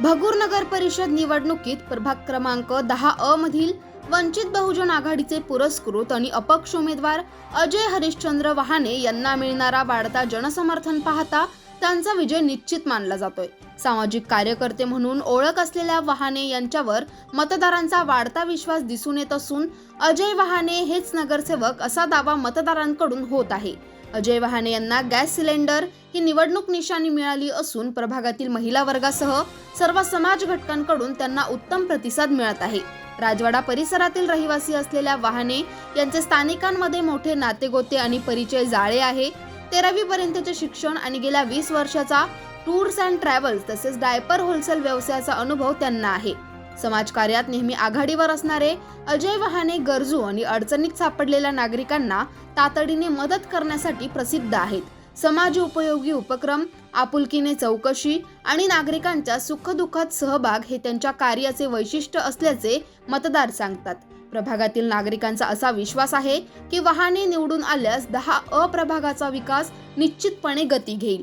भगूर नगर परिषद निवडणुकीत प्रभाग क्रमांक दहा अ मधील वंचित बहुजन आघाडीचे पुरस्कृत आणि अपक्ष उमेदवार अजय हरिश्चंद्र वहाने यांना मिळणारा वाढता जनसमर्थन पाहता त्यांचा विजय निश्चित मानला जातोय. सामाजिक कार्यकर्ते म्हणून ओळख असलेल्या वहाने यांच्यावर मतदारांचा वाढता विश्वास दिसून येत असून अजय वहाने हेच नगरसेवक असा दावा मतदारांकडून होत आहे. अजय वहाने यांना गॅस सिलेंडर ही निवडणूक निशाणी मिळाली असून प्रभागातील महिला वर्गासह सर्व समाज घटकांकडून त्यांना उत्तम प्रतिसाद मिळत आहे. राजवाडा परिसरातील रहिवासी असलेल्या वाहने यांचे स्थानिकांमध्ये मोठे नातेगोते आणि परिचय जाळे आहे. तेरावी पर्यंतचे शिक्षण आणि गेल्या वीस वर्षाचा टूर्स अँड ट्रॅव्हल्स तसेच डायपर होलसेल व्यवसायाचा अनुभव त्यांना आहे. समाजकार्यात नेहमी आघाडीवर असणारे अजय वहाने गरजू आणि अडचणीत सापडलेल्या नागरिकांना तातडीने मदत करण्यासाठी प्रसिद्ध आहेत. समाज उपयोगी उपक्रम आपुलकीने चौकशी आणि नागरिकांच्या सुखदुःखात सहभाग हे त्यांच्या कार्याचे वैशिष्ट्य असल्याचे मतदार सांगतात. प्रभागातील नागरिकांचा असा विश्वास आहे की वाहने निवडून आल्यास दहा अप्रभागाचा विकास निश्चितपणे गती घेईल.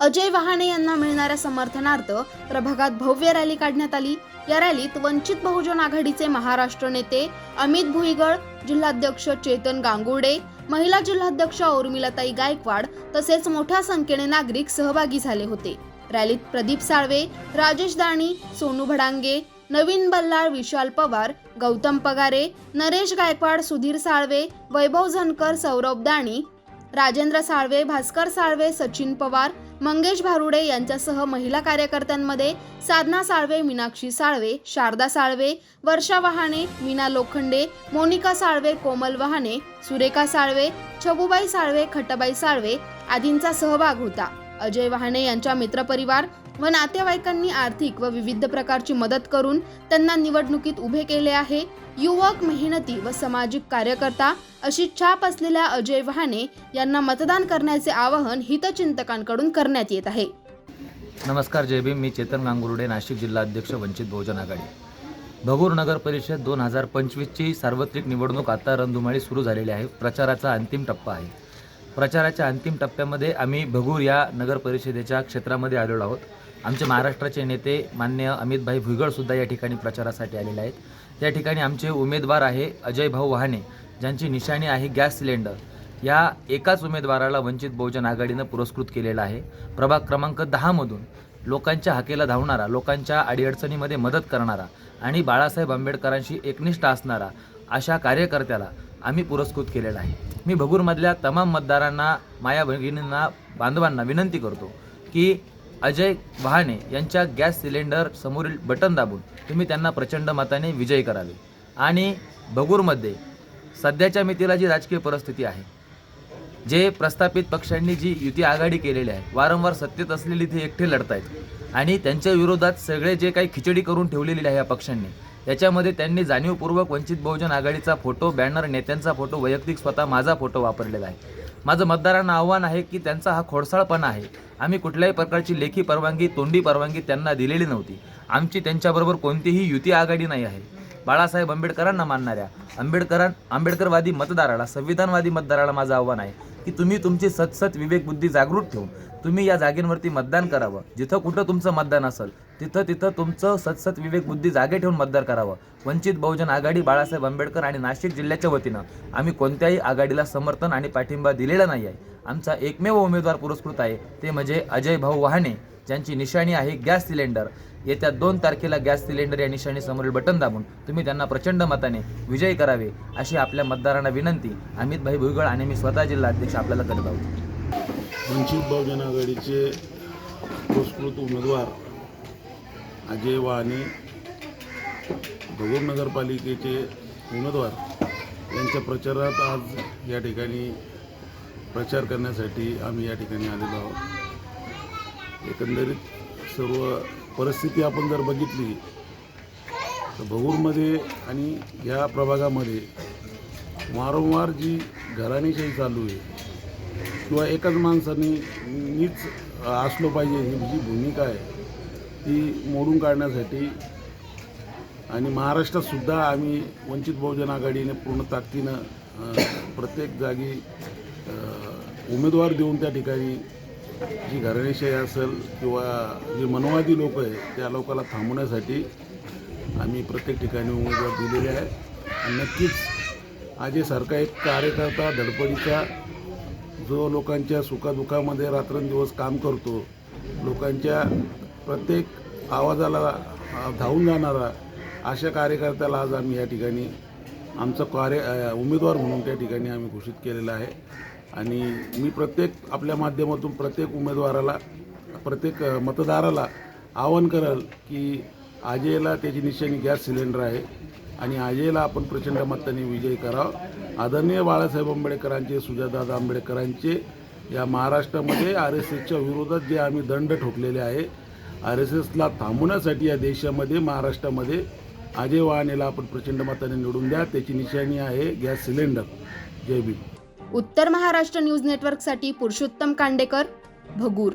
अजय वहाणे यांना मिळणाऱ्या समर्थनार्थ प्रभागात भव्य रॅली काढण्यात आली. या रॅलीत वंचित बहुजन आघाडीचे महाराष्ट्र नेते अमित भुईगळ जिल्हाध्यक्ष चेतन गांगुर्डे महिला जिल्हाध्यक्ष उर्मिलाताई गायकवाड तसेच मोठ्या संख्येने नागरिक सहभागी झाले होते. रॅलीत प्रदीप साळवे राजेश दाणी सोनू भडांगे नवीन बल्लाळ विशाल पवार गौतम पगारे नरेश गायकवाड सुधीर साळवे वैभव झनकर सौरभ दाणी राजेंद्र साळवे भास्कर साळवे सचिन पवार मंगेश भारुडे यांच्यासह महिला कार्यकर्त्यांमध्ये साधना साळवे मीनाक्षी साळवे शारदा साळवे वर्षा वहाणे मीना लोखंडे मोनिका साळवे कोमल वहाणे सुरेखा साळवे छबुबाई साळवे खटबाई साळवे आदींचा सहभाग होता. अजय वहाणे यांच्या मित्रपरिवार व नातेवाईकांनी आर्थिक व विविध प्रकारची मदत करून त्यांना निवडणुकीत उभे केले आहे. युवक मेहनती व सामाजिक कार्यकर्ता अशी छाप असलेल्या अजय वहाने यांना मतदान करण्याचे आवाहन हितचिंतकांकडून करण्यात येत आहे. नमस्कार जय भीम. मी चेतन गांगुर्डे नाशिक जिल्हा अध्यक्ष वंचित बहुजन आघाडी. भगूर नगर परिषद दोन हजार पंचवीसची सार्वत्रिक निवडणूक आता रणधुमाळी सुरू झालेली आहे. प्रचाराचा अंतिम टप्पा आहे. प्रचाराच्या अंतिम टप्प्यामध्ये आम्ही भगूर या नगर परिषदेच्या क्षेत्रामध्ये आलेलो आहोत. आमचे महाराष्ट्राचे नेते मान्य अमितभाई भुईगळसुद्धा या ठिकाणी प्रचारासाठी आलेले आहेत. या ठिकाणी आमचे उमेदवार आहे अजय भाऊ वहाने ज्यांची निशाणी आहे गॅस सिलेंडर. या एकाच उमेदवाराला वंचित बहुजन आघाडीनं पुरस्कृत केलेला आहे. प्रभाग क्रमांक दहामधून लोकांच्या हाकेला धावणारा लोकांच्या अडीअडचणीमध्ये मदत करणारा आणि बाळासाहेब आंबेडकरांशी एकनिष्ठ असणारा अशा कार्यकर्त्याला आम्ही पुरस्कृत केलेला आहे. मी भगूरमधल्या तमाम मतदारांना माया भगिनींना बांधवांना विनंती करतो की अजय वहाने यांच्या गॅस सिलेंडर समोरील बटन दाबून तुम्ही त्यांना प्रचंड मताने विजयी करावे. आणि भगूरमध्ये सध्याच्या मितीला जी राजकीय परिस्थिती आहे जे प्रस्थापित पक्षांनी जी युती आघाडी केलेली आहे वारंवार सत्तेत असलेली ते एकटे लढत आहेत आणि त्यांच्या विरोधात सगळे जे काही खिचडी करून ठेवलेली आहे या पक्षांनी याच्यामध्ये त्यांनी जाणीवपूर्वक वंचित बहुजन आघाडीचा फोटो बॅनर नेत्यांचा फोटो वैयक्तिक स्वतः माझा फोटो वापरलेला आहे. माझं मतदारांना आव्हान आहे की त्यांचा हा खोडसाळपणा आहे. आम्ही कुठल्याही प्रकारची लेखी परवानगी तोंडी परवानगी त्यांना दिलेली नव्हती. आमची त्यांच्याबरोबर कोणतीही युती आघाडी नाही आहे. बाळासाहेब आंबेडकरांना मानणाऱ्या आंबेडकरां आंबेडकरवादी मतदाराला संविधानवादी मतदाराला माझं आव्हान आहे. की तुम्ही तुमची सतसत विवेकबुद्धी जागृत ठेवून तुम्ही या जागेंवरती मतदान करावं. जिथं कुठं तुमचं मतदान असेल तिथं तिथं तुमचं सतसत विवेकबुद्धी जागे ठेवून मतदान करावं. वंचित बहुजन आघाडी बाळासाहेब आंबेडकर आणि नाशिक जिल्ह्याच्या वतीनं आम्ही कोणत्याही आघाडीला समर्थन आणि पाठिंबा दिलेला नाही आहे. आमचा एकमेव उमेदवार पुरस्कृत आहे ते म्हणजे अजय भाऊ वहाने. ज्यांची निशाणी आहे गॅस सिलेंडर. येत्या दोन तारखेला गॅस सिलेंडर या निशाणी समोरील बटन दाबून तुम्ही त्यांना प्रचंड मताने विजयी करावे अशी आपल्या मतदारांना विनंती. अमित भाई भुईगळ आणि मी स्वतः जिल्हा अध्यक्ष आपल्याला करत आहोत. वंचित बहुजन आघाडीचे पुरस्कृत उमेदवार अजय वाणी भगूर नगरपालिकेचे उमेदवार यांच्या प्रचारात आज या ठिकाणी प्रचार करण्यासाठी आम्ही या ठिकाणी आलेलो आहोत. एकंदरीत सर्व परिस्थिती आपण जर बघितली तर भगूरमध्ये आणि या प्रभागामध्ये वारंवार जी घराणेशाही चालू आहे किंवा एकाच माणसाने मीच असलो पाहिजे ही जी भूमिका आहे ती मोडून काढण्यासाठी आणि महाराष्ट्रातसुद्धा आम्ही वंचित बहुजन आघाडीने पूर्ण ताकदीनं प्रत्येक जागी उमेदवार देऊन त्या ठिकाणी जी घराणेशाही असेल किंवा जी मनवादी लोक आहे त्या लोकाला थांबवण्यासाठी आम्ही प्रत्येक ठिकाणी उमेदवार दिलेले आहे आणि नक्कीच अजयसारखा एक कार्यकर्ता धडपडीचा जो लोकांच्या सुखादुखामध्ये रात्रंदिवस काम करतो लोकांच्या प्रत्येक आवाजाला धावून जाणारा अशा कार्यकर्त्याला आज आम्ही या ठिकाणी आमचं कार्य उमेदवार म्हणून त्या ठिकाणी आम्ही घोषित केलेलं आहे. आणि मी प्रत्येक आपल्या माध्यमातून प्रत्येक उमेदवाराला प्रत्येक मतदाराला आवाहन करेल की अजयला त्याची निशाणी गॅस सिलेंडर आहे आणि अजयला आपण प्रचंड मताने विजय करावं. आदरणीय बाळासाहेब आंबेडकरांचे सुजातदादा आंबेडकरांचे या महाराष्ट्रामध्ये आर एस एसच्या विरोधात जे आम्ही दंड ठोकलेले आहे आर एस एसला थांबवण्यासाठी या देशामध्ये महाराष्ट्रामध्ये अजय वाहनेला आपण प्रचंड मताने निवडून द्या. त्याची निशाणी आहे गॅस सिलेंडर. जय भीम. उत्तर महाराष्ट्र न्यूज नेटवर्कसाठी पुरुषोत्तम कांडेकर भगूर.